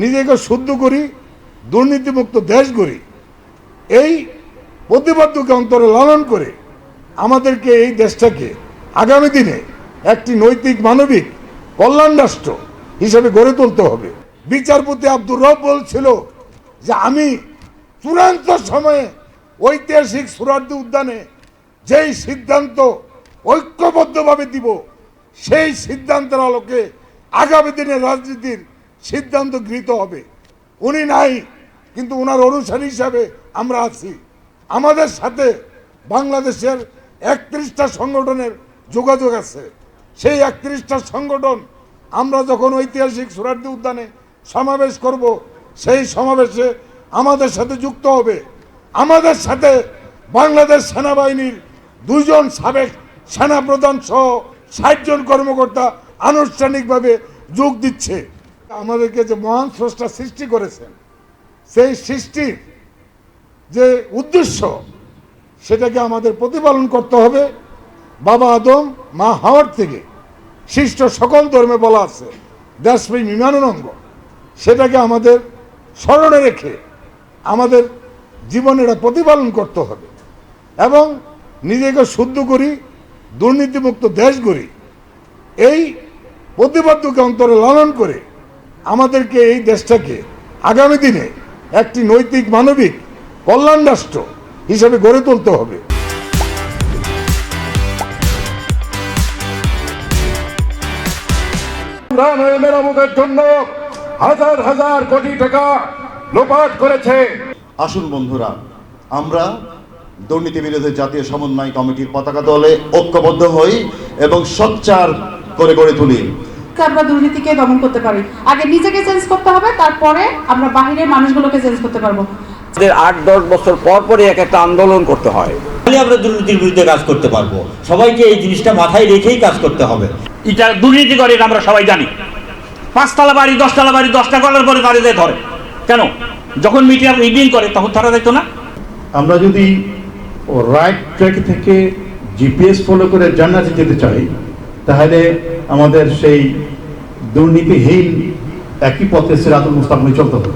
নিজেকে শুদ্ধ করি, দুর্নীতিমুক্ত দেশ গড়ি। এই প্রতিবদ্ধকে অন্তরে লালন করে আমাদেরকে এই দেশটাকে আগামী দিনে একটি নৈতিক, মানবিক, কল্যাণ রাষ্ট্র হিসেবে গড়ে তুলতে হবে। বিচারপতি আব্দুর রব বলছিল যে, আমি চূড়ান্ত সময়ে ঐতিহাসিক সুরার্দি উদ্যানে যেই সিদ্ধান্ত ঐক্যবদ্ধভাবে দিব, সেই সিদ্ধান্তের আলোকে আগামী দিনের রাজনীতির সিদ্ধান্ত গৃহীত হবে। উনি নাই, কিন্তু ওনার অনুসারী হিসাবে আমরা আছি। আমাদের সাথে বাংলাদেশের একত্রিশটা সংগঠনের যোগাযোগ আছে। সেই একত্রিশটা সংগঠন আমরা যখন ঐতিহাসিক সুরার্দি উদ্যানে সমাবেশ করব, সেই সমাবেশে আমাদের সাথে যুক্ত হবে। আমাদের সাথে বাংলাদেশ সেনাবাহিনীর দুজন সাবেক সেনাপ্রধান সহ ষাট জন কর্মকর্তা আনুষ্ঠানিকভাবে যোগ দিচ্ছে। আমাদেরকে যে মহান স্রষ্টা সৃষ্টি করেছেন, সেই সৃষ্টির যে উদ্দেশ্য, সেটাকে আমাদের প্রতিপালন করতে হবে। বাবা আদম, মা হাওয়ার থেকে সৃষ্ট সকল ধর্মে বলা আছে দেশপ্রেম ইমানুনঙ্গ সেটাকে আমাদের স্মরণে রেখে আমাদের জীবনে এটা প্রতিপালন করতে হবে এবং নিজেকে শুদ্ধ করি, দুর্নীতিমুক্ত দেশ গড়ি। এই প্রতিবদ্ধকে অন্তরে লালন করে আমাদেরকে এই দেশটাকে আগামী দিনে একটি নৈতিক মানবিক কল্যাণ রাষ্ট্র হিসেবে গড়ে তুলতে হবে। মেরামতের জন্য হাজার হাজার কোটি টাকা লোপাট করেছে। আসুন বন্ধুরা আমরা দুর্নীতি বিরোধী জাতীয় সমন্বয় কমিটির পতাকা দলে ঐক্যবদ্ধ হই এবং সোচ্চার করে গড়ে তুলি। আমরা দুর্নীতিকে দমন করতে পারি। আগে নিজেকে চেঞ্জ করতে হবে তারপরে আমরা বাহিরের মানুষগুলোকে চেঞ্জ করতে পারব। আমাদের আট দশ বছর পর পরে এক একটা আন্দোলন করতে হয়। তাহলে আমরা দুর্নীতির বিরুদ্ধে কাজ করতে পারব। সবাইকে এই জিনিসটা মাথায় রেখেই কাজ করতে হবে। এটা দুর্নীতি করে এটা আমরা সবাই জানি। পাঁচতলা বাড়ি দশতলা বাড়ি দশটা করার পরে তাদের যায় ধরে। কেন? যখন মিডিয়া মিটিং করে তখন তারা দেখতো না? আমরা যদি রাইট ট্র্যাক থেকে জিপিএস ফলো করে জান্নাতে যেতে চাই তাহলে আমাদের সেই দুর্নীতিহীন একই পথে সিরাতুল মুস্তাকিম চলতে হবে।